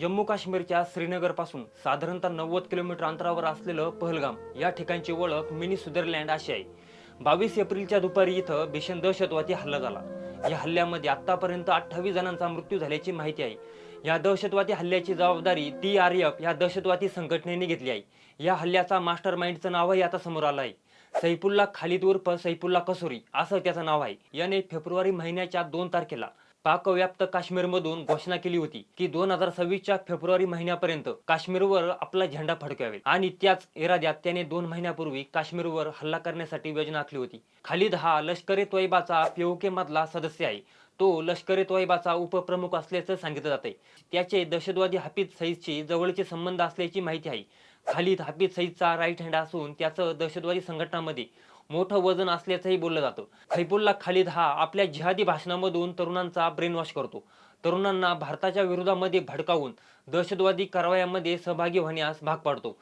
जम्मू काश्मीरच्या श्रीनगरपासून साधारणतः नव्वद किलोमीटर अंतरावर असलेलं पहलगाम या ठिकाणची ओळख मिनी स्वित्झर्लँड अशी आहे. बावीस एप्रिलच्या दुपारी इथं भीषण दहशतवादी हल्ला झाला. या हल्ल्यामध्ये आतापर्यंत अठ्ठावीस जणांचा मृत्यू झाल्याची माहिती आहे. या दहशतवादी हल्ल्याची जबाबदारी टी आर एफ या दहशतवादी संघटनेने घेतली आहे. या हल्ल्याचा मास्टर माइंडचं नावही आता समोर आलं आहे. सैफुल्ला खालिद उर्फ सैफुल्ला कसोरी असं त्याचं नाव आहे. याने फेब्रुवारी महिन्याच्या दोन तारखेला पाकव्याप्त काश्मीरमधून घोषणा केली होती की दोन हजार सव्वीसच्या फेब्रुवारी महिन्यापर्यंत काश्मीरवर आपला झेंडा फडकावेल आणि त्याच इराद्यात त्याने दोन महिन्यापूर्वी काश्मीरवर हल्ला करण्यासाठी योजना आखली होती. खालिद हा लष्करे तोयबाचा पीओके मधला सदस्य आहे. तो लष्करे तोयबाचा उपप्रमुख असल्याचं सांगितलं जाते त्याचे दहशतवादी हाफिज सईदशी जवळचे संबंध असल्याची माहिती आहे. खालिद हाफिज सईदचा राईट हँड असून त्याचं दहशतवादी संघटनामध्ये मोठं वजन असल्याचंही बोललं जातं. खैफुल्ला खालिद हा आपल्या जिहादी भाषणामधून तरुणांचा ब्रेनवॉश करतो. तरुणांना भारताच्या विरोधामध्ये भडकावून दहशतवादी कारवायांमध्ये सहभागी होण्यास भाग पाडतो.